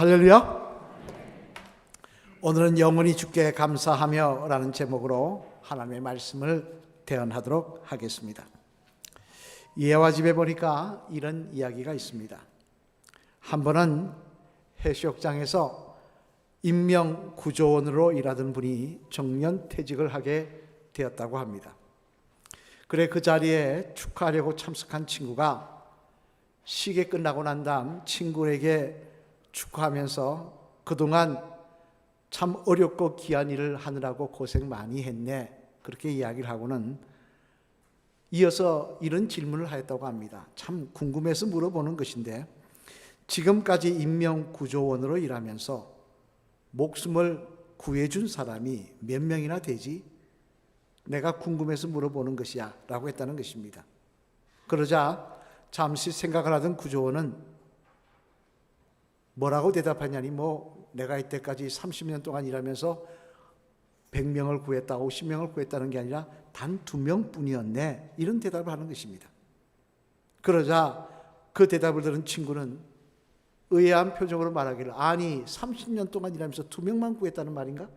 할렐루야. 오늘은 영원히 주께 감사하며 라는 제목으로 하나님의 말씀을 대언하도록 하겠습니다. 예와 집에 보니까 이런 이야기가 있습니다. 한 번은 해수욕장에서 인명 구조원으로 일하던 분이 정년 퇴직을 하게 되었다고 합니다. 그래 그 자리에 축하하려고 참석한 친구가 시계 끝나고 난 다음 친구에게 축하하면서 그동안 참 어렵고 귀한 일을 하느라고 고생 많이 했네. 그렇게 이야기를 하고는 이어서 이런 질문을 하였다고 합니다. 참 궁금해서 물어보는 것인데 지금까지 인명구조원으로 일하면서 목숨을 구해준 사람이 몇 명이나 되지? 내가 궁금해서 물어보는 것이야. 라고 했다는 것입니다. 그러자 잠시 생각을 하던 구조원은 뭐라고 대답하냐니 뭐 내가 이때까지 30년 동안 일하면서 100명을 구했다, 50명을 구했다는 게 아니라 단 두 명뿐이었네. 이런 대답을 하는 것입니다. 그러자 그 대답을 들은 친구는 의아한 표정으로 말하기를 아니 30년 동안 일하면서 두 명만 구했다는 말인가?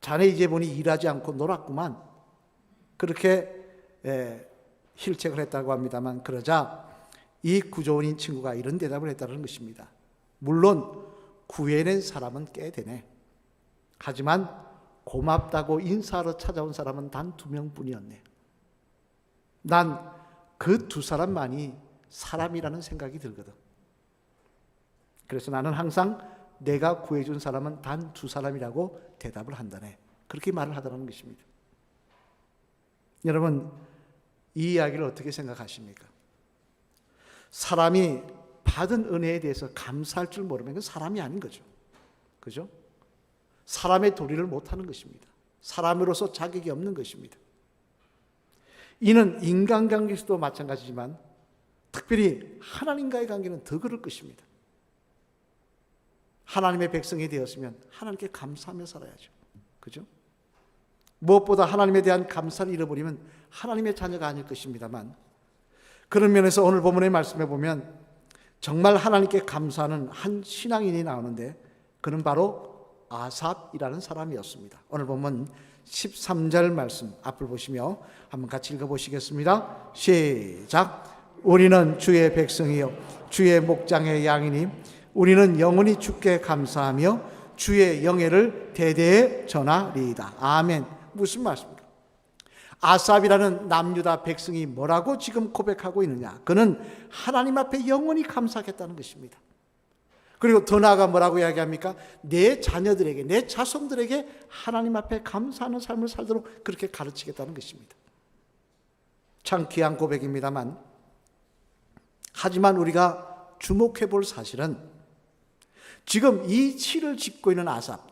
자네 이제 보니 일하지 않고 놀았구만. 그렇게 에, 힐책을 했다고 합니다만 그러자 이 구조원인 친구가 이런 대답을 했다는 것입니다. 물론 구해낸 사람은 꽤 되네. 하지만 고맙다고 인사하러 찾아온 사람은 단 두 명뿐이었네. 난 그 두 사람만이 사람이라는 생각이 들거든. 그래서 나는 항상 내가 구해준 사람은 단 두 사람이라고 대답을 한다네. 그렇게 말을 하더라는 것입니다. 여러분, 이 이야기를 어떻게 생각하십니까? 사람이 받은 은혜에 대해서 감사할 줄 모르면 그 사람이 아닌 거죠. 그죠? 사람의 도리를 못하는 것입니다. 사람으로서 자격이 없는 것입니다. 이는 인간관계에서도 마찬가지지만 특별히 하나님과의 관계는 더 그럴 것입니다. 하나님의 백성이 되었으면 하나님께 감사하며 살아야죠. 그죠? 무엇보다 하나님에 대한 감사를 잃어버리면 하나님의 자녀가 아닐 것입니다만 그런 면에서 오늘 본문의 말씀에 보면 정말 하나님께 감사하는 한 신앙인이 나오는데 그는 바로 아삽이라는 사람이었습니다. 오늘 보면 13절 말씀 앞을 보시며 한번 같이 읽어 보시겠습니다. 시작. 우리는 주의 백성이요 주의 목장의 양이니 우리는 영원히 주께 감사하며 주의 영예를 대대에 전하리이다. 아멘. 무슨 말씀입니까? 아삽이라는 남유다 백성이 뭐라고 지금 고백하고 있느냐? 그는 하나님 앞에 영원히 감사하겠다는 것입니다. 그리고 더 나아가 뭐라고 이야기합니까? 내 자녀들에게, 내 자손들에게 하나님 앞에 감사하는 삶을 살도록 그렇게 가르치겠다는 것입니다. 참 귀한 고백입니다만, 하지만 우리가 주목해 볼 사실은 지금 이 시를 짓고 있는 아삽,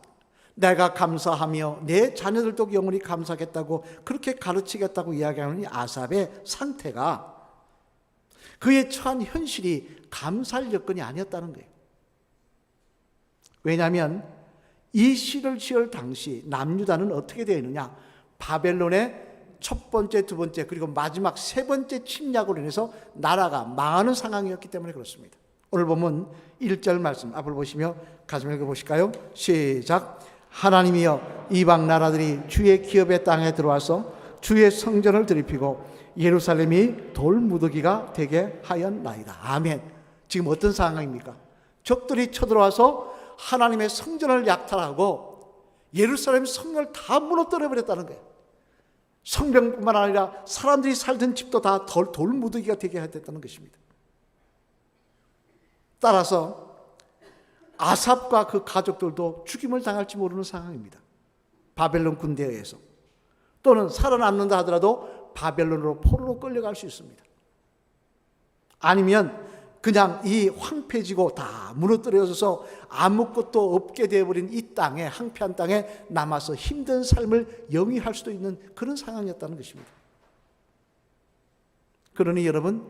내가 감사하며 내 자녀들도 영원히 감사하겠다고 그렇게 가르치겠다고 이야기하는 이 아삽의 상태가 그의 처한 현실이 감사할 여건이 아니었다는 거예요. 왜냐하면 이 시를 지을 당시 남유다는 어떻게 되어 있느냐? 바벨론의 첫 번째, 두 번째, 그리고 마지막 세 번째 침략으로 인해서 나라가 망하는 상황이었기 때문에 그렇습니다. 오늘 보면 1절 말씀 앞을 보시며 가슴 읽어보실까요? 시작. 하나님이여 이방 나라들이 주의 기업의 땅에 들어와서 주의 성전을 드리피고 예루살렘이 돌무더기가 되게 하였나이다. 아멘. 지금 어떤 상황입니까? 적들이 쳐들어와서 하나님의 성전을 약탈하고 예루살렘 성전을 다 무너뜨려 버렸다는 거예요. 성벽뿐만 아니라 사람들이 살던 집도 다 돌, 돌무더기가 되게 했다는 것입니다. 따라서 아삽과 그 가족들도 죽임을 당할지 모르는 상황입니다. 바벨론 군대에 의해서. 또는 살아남는다 하더라도 바벨론으로 포로로 끌려갈 수 있습니다. 아니면 그냥 이 황폐지고 다 무너뜨려져서 아무것도 없게 되어버린 이 땅에 황폐한 땅에 남아서 힘든 삶을 영위할 수도 있는 그런 상황이었다는 것입니다. 그러니 여러분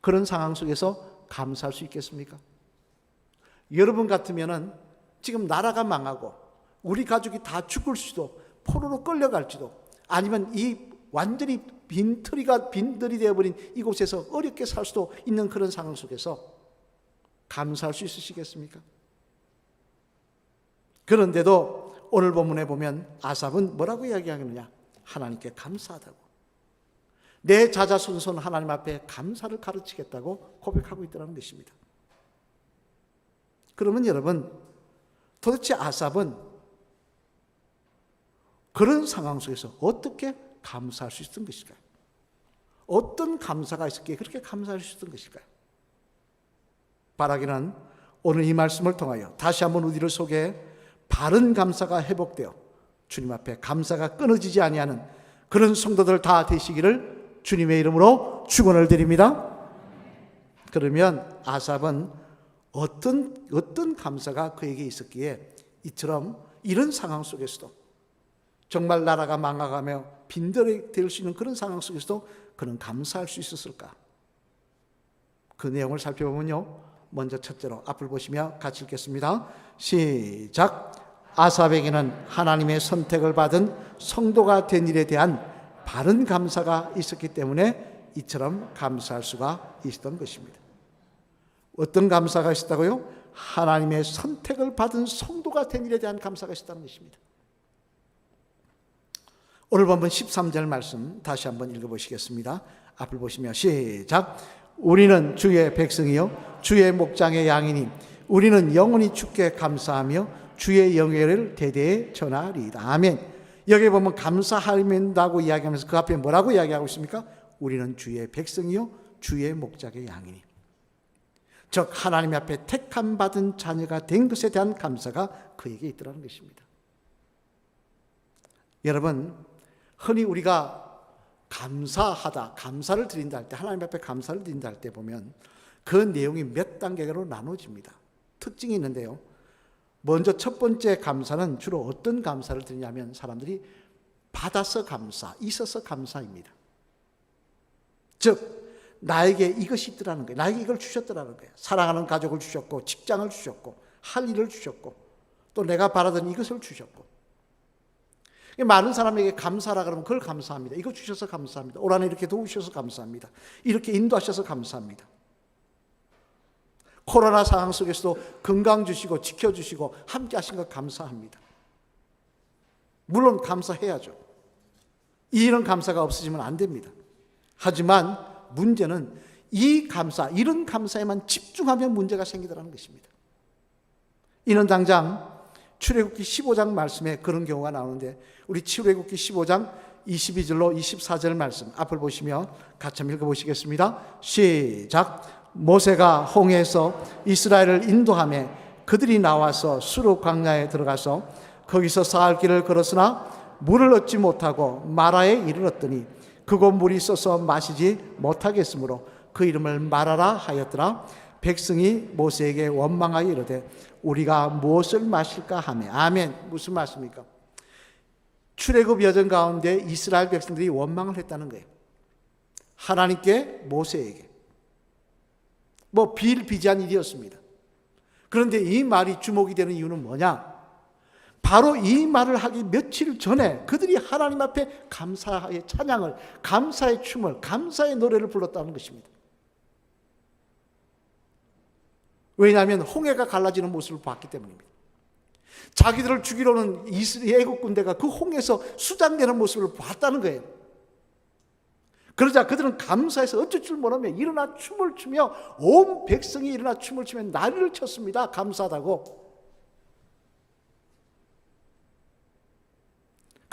그런 상황 속에서 감사할 수 있겠습니까? 여러분 같으면은 지금 나라가 망하고 우리 가족이 다 죽을 수도 포로로 끌려갈지도 아니면 이 완전히 빈털이가 빈들이 되어버린 이곳에서 어렵게 살 수도 있는 그런 상황 속에서 감사할 수 있으시겠습니까? 그런데도 오늘 본문에 보면 아삽은 뭐라고 이야기하느냐? 하나님께 감사하다고. 내 자자손손 하나님 앞에 감사를 가르치겠다고 고백하고 있다는 것입니다. 그러면 여러분, 도대체 아삽은 그런 상황 속에서 어떻게 감사할 수 있었던 것일까요? 어떤 감사가 있었기에 그렇게 감사할 수 있었던 것일까요? 바라기는 오늘 이 말씀을 통하여 다시 한번 우리를 속에 바른 감사가 회복되어 주님 앞에 감사가 끊어지지 아니하는 그런 성도들 다 되시기를 주님의 이름으로 축원을 드립니다. 그러면 아삽은 어떤 어떤 감사가 그에게 있었기에 이처럼 이런 상황 속에서도 정말 나라가 망가가며 빈들이 될 수 있는 그런 상황 속에서도 그는 감사할 수 있었을까? 그 내용을 살펴보면요. 먼저 첫째로 앞을 보시며 같이 읽겠습니다. 시작. 아삽에게는 하나님의 선택을 받은 성도가 된 일에 대한 바른 감사가 있었기 때문에 이처럼 감사할 수가 있었던 것입니다. 어떤 감사가 있었다고요? 하나님의 선택을 받은 성도가 된 일에 대한 감사가 있었다는 것입니다. 오늘 본문 13절 말씀 다시 한번 읽어보시겠습니다. 앞을 보시며 시작. 우리는 주의 백성이요 주의 목장의 양이니 우리는 영원히 주께 감사하며 주의 영예를 대대에 전하리이다. 아멘. 여기 보면 감사하면다고 이야기하면서 그 앞에 뭐라고 이야기하고 있습니까? 우리는 주의 백성이요 주의 목장의 양이니. 즉 하나님 앞에 택함 받은 자녀가 된 것에 대한 감사가 그에게 있더라는 것입니다. 여러분 흔히 우리가 감사하다, 감사를 드린다 할 때, 하나님 앞에 감사를 드린다 할 때 보면 그 내용이 몇 단계로 나눠집니다. 특징이 있는데요. 먼저 첫 번째 감사는 주로 어떤 감사를 드리냐면 사람들이 받아서 감사, 있어서 감사입니다. 즉, 나에게 이것이 있더라는 거예요. 나에게 이걸 주셨더라는 거예요. 사랑하는 가족을 주셨고, 직장을 주셨고, 할 일을 주셨고, 또 내가 바라던 이것을 주셨고, 많은 사람에게 감사라 그러면 그걸 감사합니다. 이거 주셔서 감사합니다. 올 한해 이렇게 도우셔서 감사합니다. 이렇게 인도하셔서 감사합니다. 코로나 상황 속에서도 건강 주시고 지켜주시고 함께 하신 것 감사합니다. 물론 감사해야죠. 이런 감사가 없어지면 안 됩니다. 하지만 문제는 이 감사, 이런 감사에만 집중하면 문제가 생기더라는 것입니다. 이는 당장 출애굽기 15장 말씀에 그런 경우가 나오는데 우리 출애굽기 15장 22절로 24절 말씀 앞을 보시며 같이 한번 읽어보시겠습니다. 시작. 모세가 홍해에서 이스라엘을 인도하며 그들이 나와서 수르 광야에 들어가서 거기서 사흘 길을 걸었으나 물을 얻지 못하고 마라에 이르렀더니 그곳 물이 있어서 마시지 못하겠으므로 그 이름을 마라라 하였더라. 백성이 모세에게 원망하여 이르되 우리가 무엇을 마실까 하며 아멘 무슨 말씀입니까? 출애굽 여정 가운데 이스라엘 백성들이 원망을 했다는 거예요. 하나님께 모세에게 뭐 비일비재한 일이었습니다. 그런데 이 말이 주목이 되는 이유는 뭐냐? 바로 이 말을 하기 며칠 전에 그들이 하나님 앞에 감사의 찬양을, 감사의 춤을, 감사의 노래를 불렀다는 것입니다. 왜냐하면 홍해가 갈라지는 모습을 봤기 때문입니다. 자기들을 죽이려는 애국 군대가 그 홍해에서 수장되는 모습을 봤다는 거예요. 그러자 그들은 감사해서 어쩔 줄 모르며 일어나 춤을 추며 온 백성이 일어나 춤을 추며 난리를 쳤습니다. 감사하다고.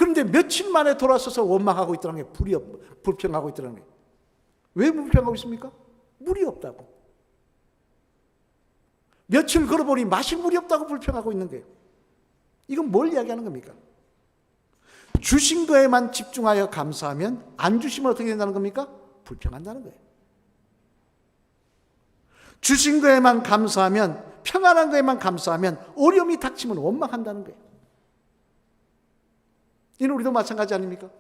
그런데 며칠 만에 돌아서서 원망하고 있더라는 게 불이 없, 불평하고 있더라는 거예요. 왜 불평하고 있습니까? 물이 없다고. 며칠 걸어보니 마실 물이 없다고 불평하고 있는 거예요. 이건 뭘 이야기하는 겁니까? 주신 거에만 집중하여 감사하면 안 주시면 어떻게 된다는 겁니까? 불평한다는 거예요. 주신 거에만 감사하면 평안한 거에만 감사하면 어려움이 닥치면 원망한다는 거예요. 이는 우리도 마찬가지 아닙니까?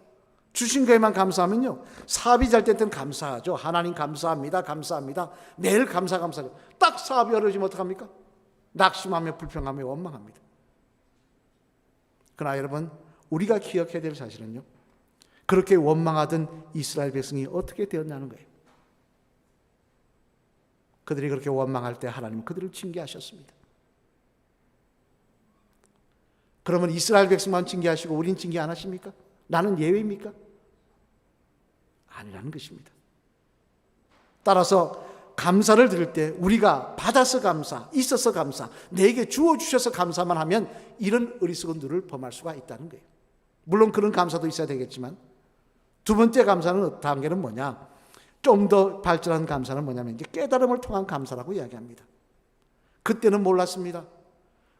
주신 거에만 감사하면요. 사업이 잘될 때는 감사하죠. 하나님 감사합니다. 감사합니다. 매일 감사 감사죠. 딱 사업이 어려지면 어떡합니까? 낙심하며 불평하며 원망합니다. 그러나 여러분, 우리가 기억해야 될 사실은요. 그렇게 원망하던 이스라엘 백성이 어떻게 되었냐는 거예요. 그들이 그렇게 원망할 때 하나님은 그들을 징계하셨습니다. 그러면 이스라엘 백성만 징계하시고 우린 징계 안 하십니까? 나는 예외입니까? 아니라는 것입니다. 따라서 감사를 드릴 때 우리가 받아서 감사, 있어서 감사, 내게 주어 주셔서 감사만 하면 이런 어리석은 눈을 범할 수가 있다는 거예요. 물론 그런 감사도 있어야 되겠지만 두 번째 감사는 단계는 뭐냐? 좀 더 발전한 감사는 뭐냐면 이제 깨달음을 통한 감사라고 이야기합니다. 그때는 몰랐습니다.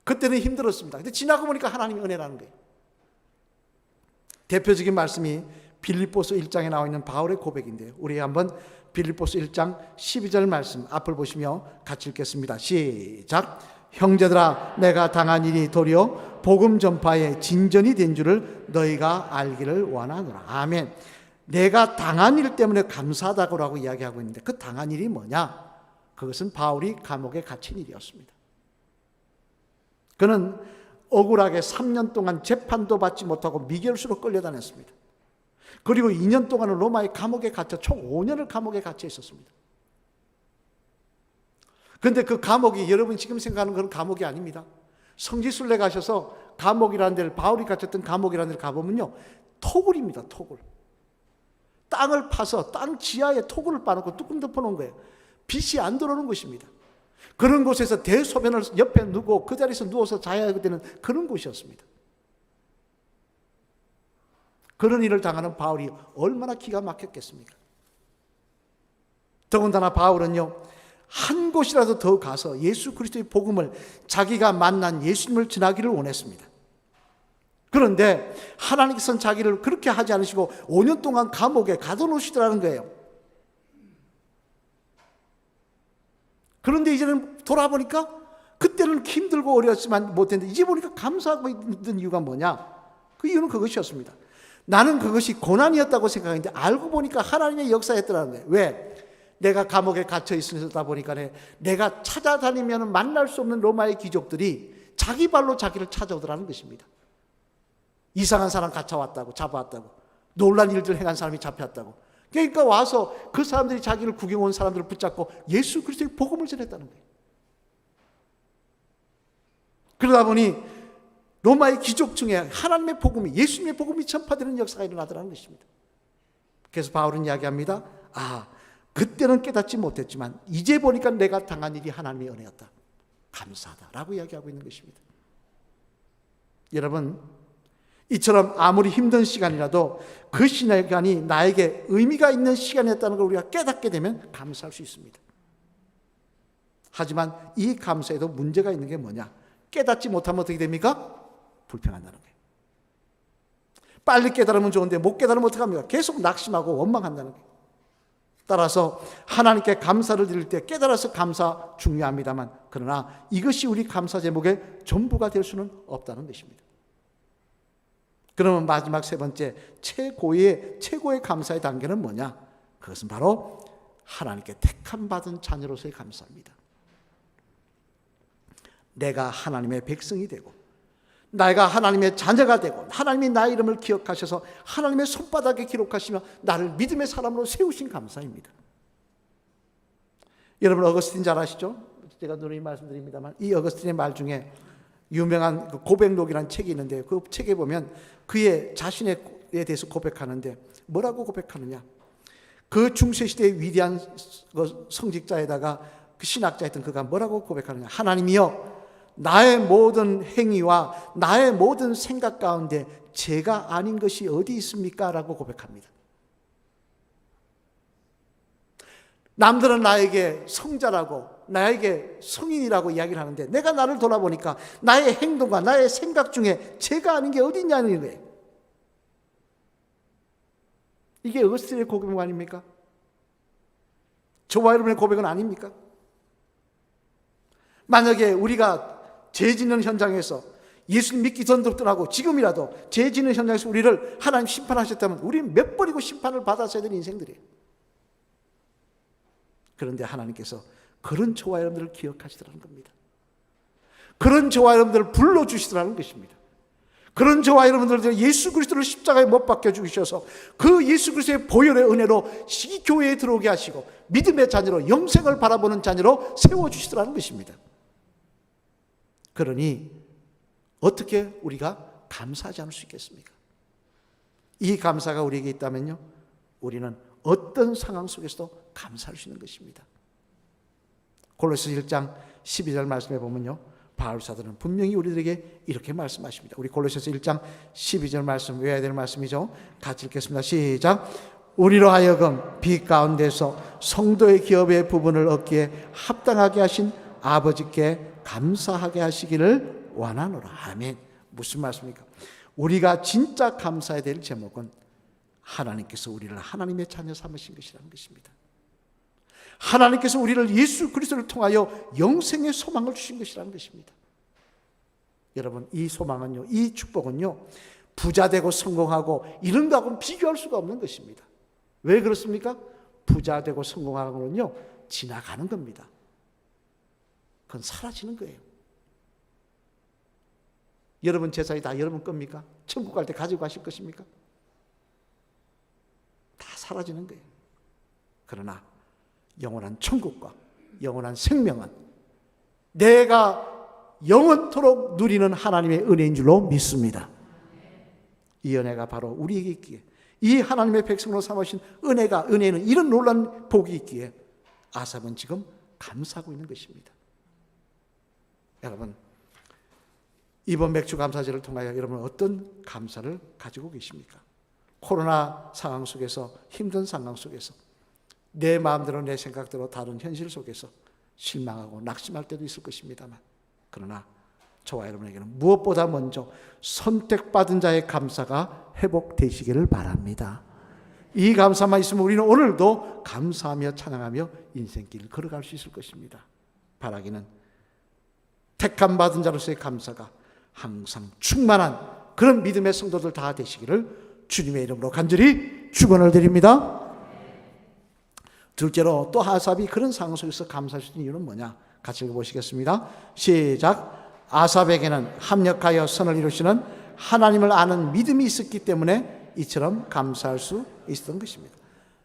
그때는 힘들었습니다. 근데 지나고 보니까 하나님의 은혜라는 거예요. 대표적인 말씀이 빌립보서 1장에 나와 있는 바울의 고백인데요. 우리 한번 빌립보서 1장 12절 말씀 앞을 보시며 같이 읽겠습니다. 시작. 형제들아 내가 당한 일이 도리어 복음 전파에 진전이 된 줄을 너희가 알기를 원하노라. 아멘. 내가 당한 일 때문에 감사하다고 이야기하고 있는데 그 당한 일이 뭐냐? 그것은 바울이 감옥에 갇힌 일이었습니다. 그는 억울하게 3년 동안 재판도 받지 못하고 미결수로 끌려다녔습니다. 그리고 2년 동안은 로마의 감옥에 갇혀 총 5년을 감옥에 갇혀 있었습니다. 그런데 그 감옥이 여러분 지금 생각하는 그런 감옥이 아닙니다. 성지순례 가셔서 감옥이라는 데를 바울이 갇혔던 감옥이라는 데를 가보면요. 토굴입니다. 토굴. 땅을 파서 땅 지하에 토굴을 빠놓고 뚜껑 덮어놓은 거예요. 빛이 안 들어오는 것입니다. 그런 곳에서 대소변을 옆에 누고 그 자리에서 누워서 자야 되는 그런 곳이었습니다. 그런 일을 당하는 바울이 얼마나 기가 막혔겠습니까? 더군다나 바울은요, 한 곳이라도 더 가서 예수 그리스도의 복음을 자기가 만난 예수님을 전하기를 원했습니다. 그런데 하나님께서는 자기를 그렇게 하지 않으시고 5년 동안 감옥에 가둬놓으시더라는 거예요. 그런데 이제는 돌아보니까 그때는 힘들고 어려웠지만 못했는데 이제 보니까 감사하고 있는 이유가 뭐냐? 그 이유는 그것이었습니다. 나는 그것이 고난이었다고 생각했는데 알고 보니까 하나님의 역사였더라는 거예요. 왜? 내가 감옥에 갇혀 있으다 보니까 내가 찾아다니면 만날 수 없는 로마의 귀족들이 자기 발로 자기를 찾아오더라는 것입니다. 이상한 사람 갇혀왔다고 잡아왔다고 놀란 일들 행한 사람이 잡혔다고 그러니까 와서 그 사람들이 자기를 구경 온 사람들을 붙잡고 예수 그리스도의 복음을 전했다는 거예요. 그러다 보니 로마의 귀족 중에 하나님의 복음이 예수님의 복음이 전파되는 역사가 일어나더라는 것입니다. 그래서 바울은 이야기합니다. 아, 그때는 깨닫지 못했지만 이제 보니까 내가 당한 일이 하나님의 은혜였다. 감사하다라고 이야기하고 있는 것입니다. 여러분, 이처럼 아무리 힘든 시간이라도 그 시간이 나에게 의미가 있는 시간이었다는 걸 우리가 깨닫게 되면 감사할 수 있습니다. 하지만 이 감사에도 문제가 있는 게 뭐냐? 깨닫지 못하면 어떻게 됩니까? 불평한다는 거예요. 빨리 깨달으면 좋은데 못 깨달으면 어떡합니까? 계속 낙심하고 원망한다는 거예요. 따라서 하나님께 감사를 드릴 때 깨달아서 감사 중요합니다만 그러나 이것이 우리 감사 제목의 전부가 될 수는 없다는 것입니다. 그러면 마지막 세 번째 최고의 최고의 감사의 단계는 뭐냐? 그것은 바로 하나님께 택함 받은 자녀로서의 감사입니다. 내가 하나님의 백성이 되고 내가 하나님의 자녀가 되고 하나님이 나의 이름을 기억하셔서 하나님의 손바닥에 기록하시며 나를 믿음의 사람으로 세우신 감사입니다. 여러분 어거스틴 잘 아시죠? 제가 누누이 말씀드립니다만 이 어거스틴의 말 중에 유명한 그 고백록이라는 책이 있는데 그 책에 보면 그의 자신에 대해서 고백하는데 뭐라고 고백하느냐? 그 중세 시대의 위대한 그 성직자에다가 그 신학자였던 그가 뭐라고 고백하느냐? 하나님이여 나의 모든 행위와 나의 모든 생각 가운데 제가 아닌 것이 어디 있습니까? 라고 고백합니다. 남들은 나에게 성자라고 나에게 성인이라고 이야기를 하는데 내가 나를 돌아보니까 나의 행동과 나의 생각 중에 제가 아닌 게 어디 있냐는 거예요. 이게 어스틴의 고백 아닙니까? 저와 여러분의 고백은 아닙니까? 만약에 우리가 죄 짓는 현장에서 예수님 믿기 전도 떠나고 지금이라도 죄 짓는 현장에서 우리를 하나님 심판하셨다면 우리는 몇 번이고 심판을 받았어야 되는 인생들이에요. 그런데 하나님께서 그런 저와 여러분들을 기억하시더라는 겁니다. 그런 저와 여러분들을 불러주시더라는 것입니다. 그런 저와 여러분들 예수 그리스도를 십자가에 못 박혀 죽으셔서 그 예수 그리스도의 보혈의 은혜로 이 교회에 들어오게 하시고 믿음의 자녀로 영생을 바라보는 자녀로 세워 주시더라는 것입니다. 그러니 어떻게 우리가 감사하지 않을 수 있겠습니까? 이 감사가 우리에게 있다면요. 우리는 어떤 상황 속에서도 감사할 수 있는 것입니다. 골로새 1장 12절 말씀해 보면요. 바울 사도는 분명히 우리들에게 이렇게 말씀하십니다. 우리 골로새서 1장 12절 말씀 외워야 될 말씀이죠. 같이 읽겠습니다. 시작. 우리로 하여금 빛 가운데서 성도의 기업의 부분을 얻기에 합당하게 하신 아버지께 감사하게 하시기를 원하노라. 아멘. 무슨 말씀입니까? 우리가 진짜 감사해야 될 제목은 하나님께서 우리를 하나님의 자녀 삼으신 것이라는 것입니다. 하나님께서 우리를 예수 그리스도를 통하여 영생의 소망을 주신 것이라는 것입니다. 여러분, 이 소망은요, 이 축복은요, 부자 되고 성공하고 이런 거하고는 비교할 수가 없는 것입니다. 왜 그렇습니까? 부자 되고 성공하는 거는요, 지나가는 겁니다. 그건 사라지는 거예요. 여러분 재산이 다 여러분 겁니까? 천국 갈 때 가지고 가실 것입니까? 다 사라지는 거예요. 그러나 영원한 천국과 영원한 생명은 내가 영원토록 누리는 하나님의 은혜인 줄로 믿습니다. 이 은혜가 바로 우리에게 있기에 이 하나님의 백성으로 삼으신 은혜가 은혜는 이런 놀란 복이 있기에 아삽은 지금 감사하고 있는 것입니다. 여러분 이번 맥주 감사제를 통하여 여러분 어떤 감사를 가지고 계십니까? 코로나 상황 속에서 힘든 상황 속에서 내 마음대로 내 생각대로 다른 현실 속에서 실망하고 낙심할 때도 있을 것입니다만 그러나 저와 여러분에게는 무엇보다 먼저 선택받은 자의 감사가 회복되시기를 바랍니다. 이 감사만 있으면 우리는 오늘도 감사하며 찬양하며 인생길을 걸어갈 수 있을 것입니다. 바라기는 택함 받은 자로서의 감사가 항상 충만한 그런 믿음의 성도들 다 되시기를 주님의 이름으로 간절히 축원을 드립니다. 둘째로 또 하삽이 그런 상황 속에서 감사할 수 있는 이유는 뭐냐? 같이 읽어보시겠습니다. 시작. 아삽에게는 합력하여 선을 이루시는 하나님을 아는 믿음이 있었기 때문에 이처럼 감사할 수 있었던 것입니다.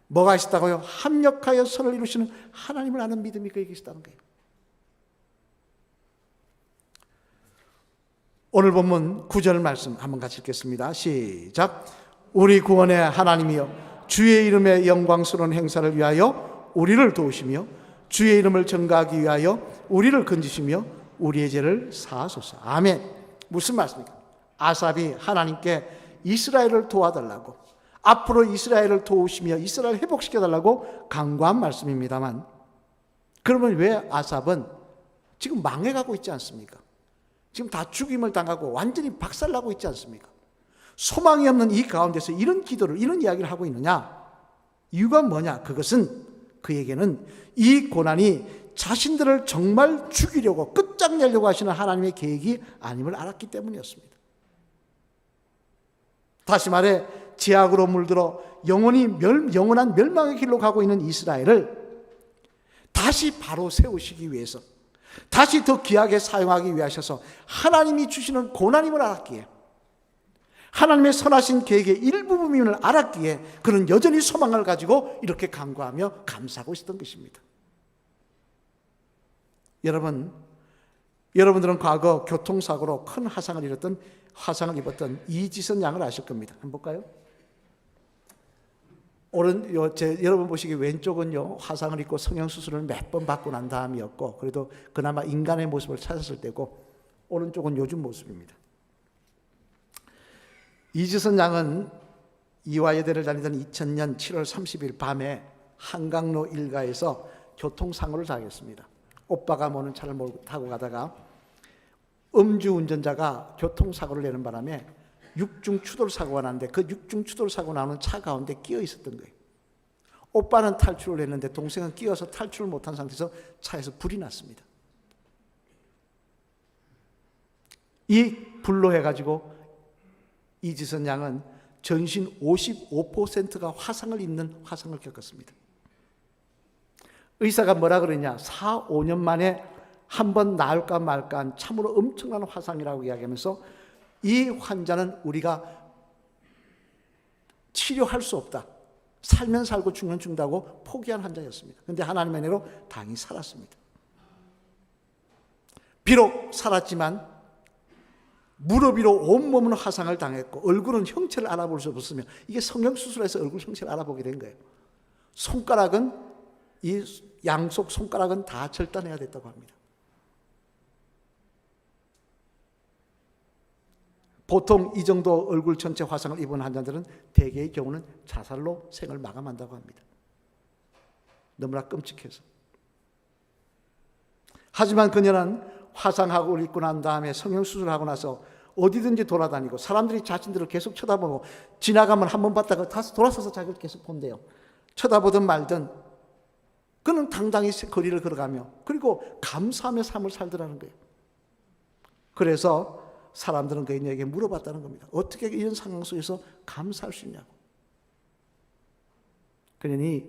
뭐가 있었다고요? 합력하여 선을 이루시는 하나님을 아는 믿음이 그에게 있었다는 거예요. 오늘 본문 9절 말씀 한번 같이 읽겠습니다. 시작. 우리 구원의 하나님이여 주의 이름의 영광스러운 행사를 위하여 우리를 도우시며 주의 이름을 전가하기 위하여 우리를 건지시며 우리의 죄를 사하소서. 아멘. 무슨 말씀입니까? 아삽이 하나님께 이스라엘을 도와달라고 앞으로 이스라엘을 도우시며 이스라엘 회복시켜 달라고 강구한 말씀입니다만 그러면 왜 아삽은 지금 망해가고 있지 않습니까? 지금 다 죽임을 당하고 완전히 박살나고 있지 않습니까? 소망이 없는 이 가운데서 이런 기도를, 이런 이야기를 하고 있느냐? 이유가 뭐냐? 그것은 그에게는 이 고난이 자신들을 정말 죽이려고 끝장내려고 하시는 하나님의 계획이 아님을 알았기 때문이었습니다. 다시 말해, 제약으로 물들어 영원히 멸, 영원한 멸망의 길로 가고 있는 이스라엘을 다시 바로 세우시기 위해서 다시 더 귀하게 사용하기 위하셔서 하나님이 주시는 고난임을 알았기에 하나님의 선하신 계획의 일부분임을 알았기에 그는 여전히 소망을 가지고 이렇게 간구하며 감사하고 있었던 것입니다. 여러분, 여러분들은 과거 교통사고로 큰 화상을 입었던 화상을 입었던 이지선 양을 아실 겁니다. 한번 볼까요? 오른 요, 제, 여러분 보시기 왼쪽은요 화상을 입고 성형 수술을 몇 번 받고 난 다음이었고 그래도 그나마 인간의 모습을 찾았을 때고 오른쪽은 요즘 모습입니다. 이지선 양은 이화여대를 다니던 2000년 7월 30일 밤에 한강로 일가에서 교통사고를 당했습니다. 오빠가 모는 차를 몰고 타고 가다가 음주 운전자가 교통사고를 내는 바람에 육중 추돌 사고가 났는데 그 육중 추돌 사고 나는 차 가운데 끼어 있었던 거예요. 오빠는 탈출을 했는데 동생은 끼어서 탈출을 못한 상태에서 차에서 불이 났습니다. 이 불로 해가지고 이지선 양은 전신 55%가 화상을 입는 화상을 겪었습니다. 의사가 뭐라 그러냐? 4, 5년 만에 한 번 나을까 말까 한 참으로 엄청난 화상이라고 이야기하면서 이 환자는 우리가 치료할 수 없다. 살면 살고 죽면 죽는다고 포기한 환자였습니다. 그런데 하나님의 은혜로 다행히 살았습니다. 비록 살았지만 무릎 위로 온몸은 화상을 당했고 얼굴은 형체를 알아볼 수 없으며 이게 성형 수술에서 얼굴 형체를 알아보게 된 거예요. 손가락은 이 양속 손가락은 다 절단해야 됐다고 합니다. 보통 이 정도 얼굴 전체 화상을 입은 환자들은 대개의 경우는 자살로 생을 마감한다고 합니다. 너무나 끔찍해서. 하지만 그녀는 화상하고 입고 난 다음에 성형수술 하고 나서 어디든지 돌아다니고 사람들이 자신들을 계속 쳐다보고 지나가면 한 번 봤다가 다시 돌아서서 자기를 계속 본대요. 쳐다보든 말든 그는 당당히 거리를 걸어가며 그리고 감사하며 삶을 살더라는 거예요. 그래서 사람들은 그녀에게 물어봤다는 겁니다. 어떻게 이런 상황 속에서 감사할 수 있냐고. 그러니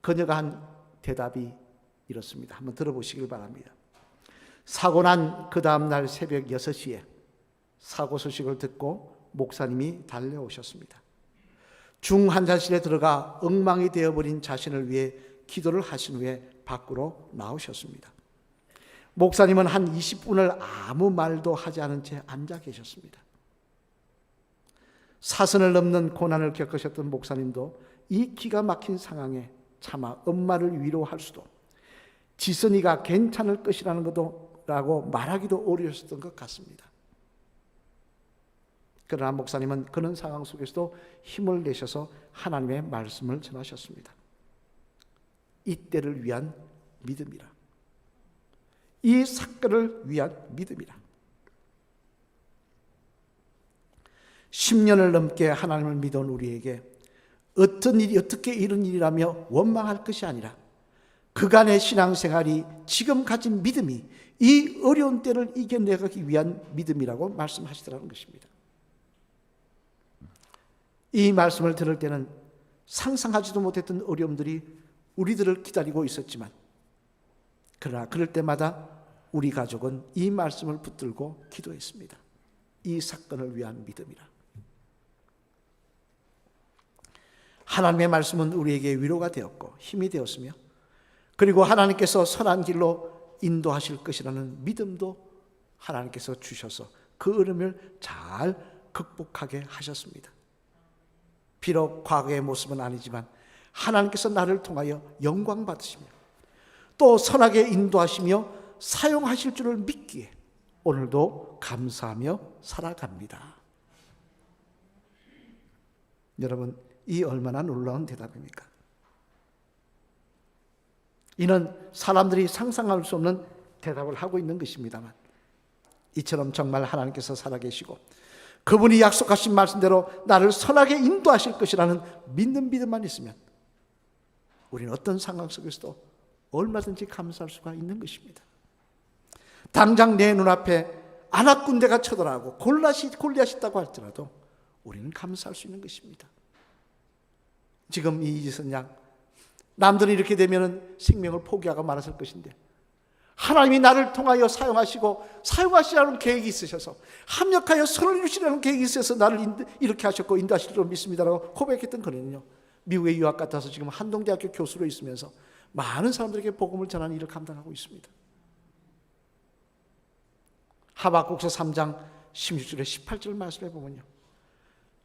그녀가 한 대답이 이렇습니다. 한번 들어보시길 바랍니다. 사고 난 그 다음날 새벽 6시에 사고 소식을 듣고 목사님이 달려오셨습니다. 중환자실에 들어가 엉망이 되어버린 자신을 위해 기도를 하신 후에 밖으로 나오셨습니다. 목사님은 한 20분을 아무 말도 하지 않은 채 앉아 계셨습니다. 사선을 넘는 고난을 겪으셨던 목사님도 이 기가 막힌 상황에 차마 엄마를 위로할 수도 지선이가 괜찮을 것이라는 것도 라고 말하기도 어려웠던 것 같습니다. 그러나 목사님은 그런 상황 속에서도 힘을 내셔서 하나님의 말씀을 전하셨습니다. 이때를 위한 믿음이라. 이 사건을 위한 믿음이라. 10년을 넘게 하나님을 믿은 우리에게 어떤 일이 어떻게 이런 일이라며 원망할 것이 아니라 그간의 신앙생활이 지금 가진 믿음이 이 어려운 때를 이겨내기 위한 믿음이라고 말씀하시더라는 것입니다. 이 말씀을 들을 때는 상상하지도 못했던 어려움들이 우리들을 기다리고 있었지만 그러나 그럴 때마다 우리 가족은 이 말씀을 붙들고 기도했습니다. 이 사건을 위한 믿음이라. 하나님의 말씀은 우리에게 위로가 되었고 힘이 되었으며 그리고 하나님께서 선한 길로 인도하실 것이라는 믿음도 하나님께서 주셔서 그 어려움을 잘 극복하게 하셨습니다. 비록 과거의 모습은 아니지만 하나님께서 나를 통하여 영광 받으시며 또 선하게 인도하시며 사용하실 줄을 믿기에 오늘도 감사하며 살아갑니다. 여러분, 이 얼마나 놀라운 대답입니까? 이는 사람들이 상상할 수 없는 대답을 하고 있는 것입니다만, 이처럼 정말 하나님께서 살아계시고, 그분이 약속하신 말씀대로 나를 선하게 인도하실 것이라는 믿는 믿음만 있으면, 우리는 어떤 상황 속에서도 얼마든지 감사할 수가 있는 것입니다. 당장 내 눈앞에 안악군대가 쳐들어가고 골라시 골리앗이 있다고 할지라도 우리는 감사할 수 있는 것입니다. 지금 이 이지선 양 남들이 이렇게 되면은 생명을 포기하고 말았을 것인데 하나님이 나를 통하여 사용하시고 사용하시라는 계획이 있으셔서 합력하여 선을 이루시라는 계획이 있어서 나를 인도, 이렇게 하셨고 인도하실 줄 믿습니다라고 고백했던 그는요 미국에 유학 갔다서 지금 한동대학교 교수로 있으면서 많은 사람들에게 복음을 전하는 일을 감당하고 있습니다. 하박국서 3장 16절에 18절 말씀해 보면요.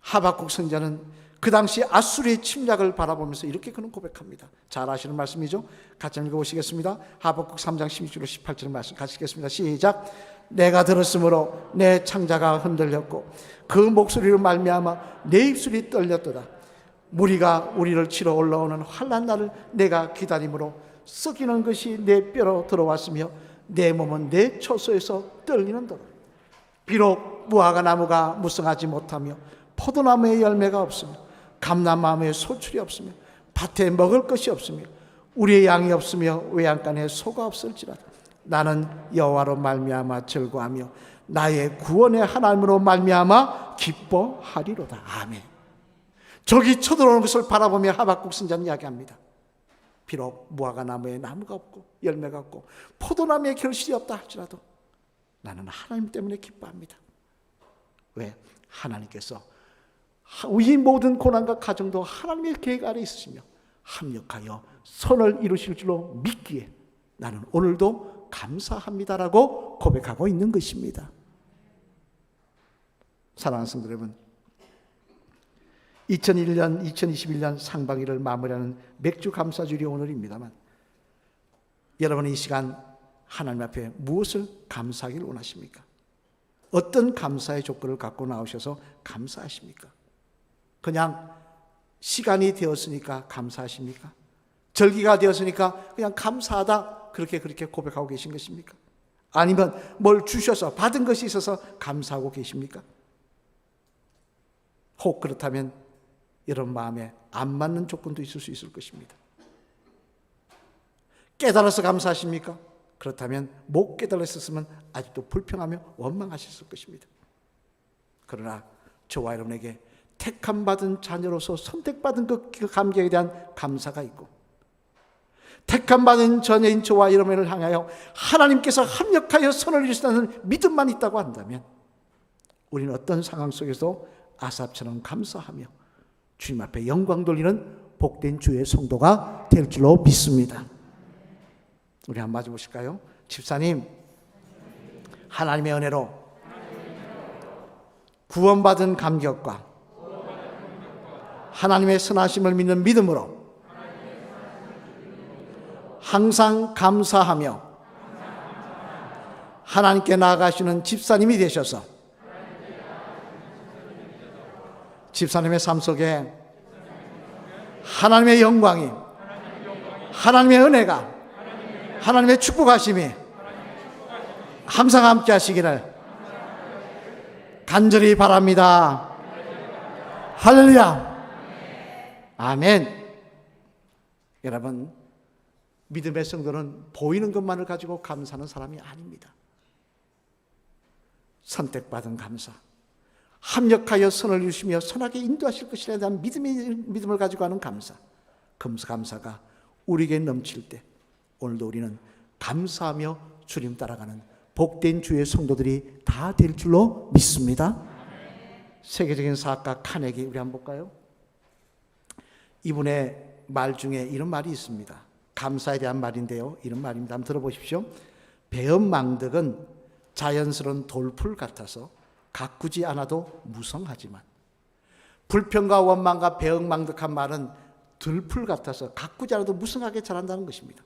하박국 선자는 그 당시 아수리의 침략을 바라보면서 이렇게 그는 고백합니다. 잘 아시는 말씀이죠? 같이 읽어보시겠습니다. 하박국 3장 16절 18절 말씀 같이 읽겠습니다. 시작. 내가 들었으므로 내 창자가 흔들렸고 그 목소리로 말미암아 내 입술이 떨렸도다. 무리가 우리를 치러 올라오는 환란 날을 내가 기다림으로 썩이는 것이 내 뼈로 들어왔으며 내 몸은 내 처소에서 떨리는 도다. 비록 무화과 나무가 무성하지 못하며 포도나무에 열매가 없으며 감람나무에 소출이 없으며 밭에 먹을 것이 없으며 우리의 양이 없으며 외양간에 소가 없을지라도 나는 여호와로 말미암아 즐거하며 나의 구원의 하나님으로 말미암아 기뻐하리로다. 아멘. 저기 쳐들어오는 것을 바라보며 하박국 선자는 이야기합니다. 비록 무화과 나무에 나무가 없고 열매가 없고 포도나무에 결실이 없다 할지라도 나는 하나님 때문에 기뻐합니다. 왜? 하나님께서 이 모든 고난과 가정도 하나님의 계획 아래 있으시며 합력하여 선을 이루실 줄로 믿기에 나는 오늘도 감사합니다라고 고백하고 있는 것입니다. 사랑하는 성도 여러분, 2001년, 2021년 상반기를 마무리하는 맥주 감사주일이 오늘입니다만 여러분 이 시간 하나님 앞에 무엇을 감사하길 원하십니까? 어떤 감사의 조건을 갖고 나오셔서 감사하십니까? 그냥 시간이 되었으니까 감사하십니까? 절기가 되었으니까 그냥 감사하다 그렇게 그렇게 고백하고 계신 것입니까? 아니면 뭘 주셔서 받은 것이 있어서 감사하고 계십니까? 혹 그렇다면 여러분 마음에 안 맞는 조건도 있을 수 있을 것입니다. 깨달아서 감사하십니까? 그렇다면 못 깨달았었으면 아직도 불평하며 원망하셨을 것입니다. 그러나 저와 여러분에게 택함 받은 자녀로서 선택받은 그 감격에 대한 감사가 있고 택함 받은 자녀인 저와 여러분을 향하여 하나님께서 합력하여 선을 이루시다는 믿음만 있다고 한다면 우리는 어떤 상황 속에서 아삽처럼 감사하며 주님 앞에 영광 돌리는 복된 주의 성도가 될 줄로 믿습니다. 우리 한번 마주 보실까요? 집사님, 하나님의 은혜로 구원받은 감격과 하나님의 선하심을 믿는 믿음으로 항상 감사하며 하나님께 나아가시는 집사님이 되셔서 집사님의 삶 속에 하나님의 영광이 하나님의 은혜가 하나님의 축복하심이 항상 함께 하시기를 간절히 바랍니다. 할렐루야. 아멘. 여러분, 믿음의 성도는 보이는 것만을 가지고 감사하는 사람이 아닙니다. 선택받은 감사, 합력하여 선을 이루시며 선하게 인도하실 것이라에 대한 믿음이, 믿음을 가지고 하는 감사, 금사 감사가 우리에게 넘칠 때 오늘도 우리는 감사하며 주님 따라가는 복된 주의 성도들이 다 될 줄로 믿습니다. 세계적인 사학가 카네기 우리 한번 볼까요? 이분의 말 중에 이런 말이 있습니다. 감사에 대한 말인데요. 이런 말입니다. 한번 들어보십시오. 배은망덕은 자연스러운 돌풀 같아서 가꾸지 않아도 무성하지만 불평과 원망과 배은망덕한 말은 들풀 같아서 가꾸지 않아도 무성하게 자란다는 것입니다.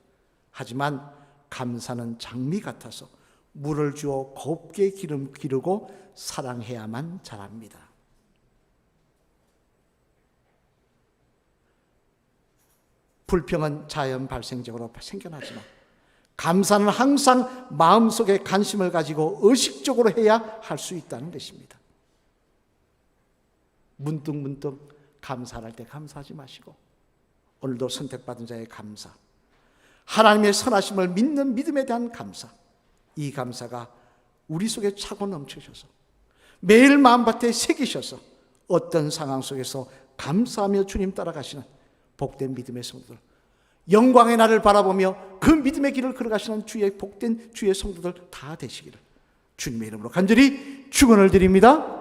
하지만 감사는 장미 같아서 물을 주어 곱게 기름 기르고 사랑해야만 자랍니다. 불평은 자연 발생적으로 생겨나지만 감사는 항상 마음속에 관심을 가지고 의식적으로 해야 할 수 있다는 것입니다. 문득문득 감사할 때 감사하지 마시고 오늘도 선택받은 자의 감사 하나님의 선하심을 믿는 믿음에 대한 감사 이 감사가 우리 속에 차고 넘치셔서 매일 마음밭에 새기셔서 어떤 상황 속에서 감사하며 주님 따라가시는 복된 믿음의 성도들 영광의 날을 바라보며 그 믿음의 길을 걸어가시는 주의 복된 주의 성도들 다 되시기를 주님의 이름으로 간절히 축원을 드립니다.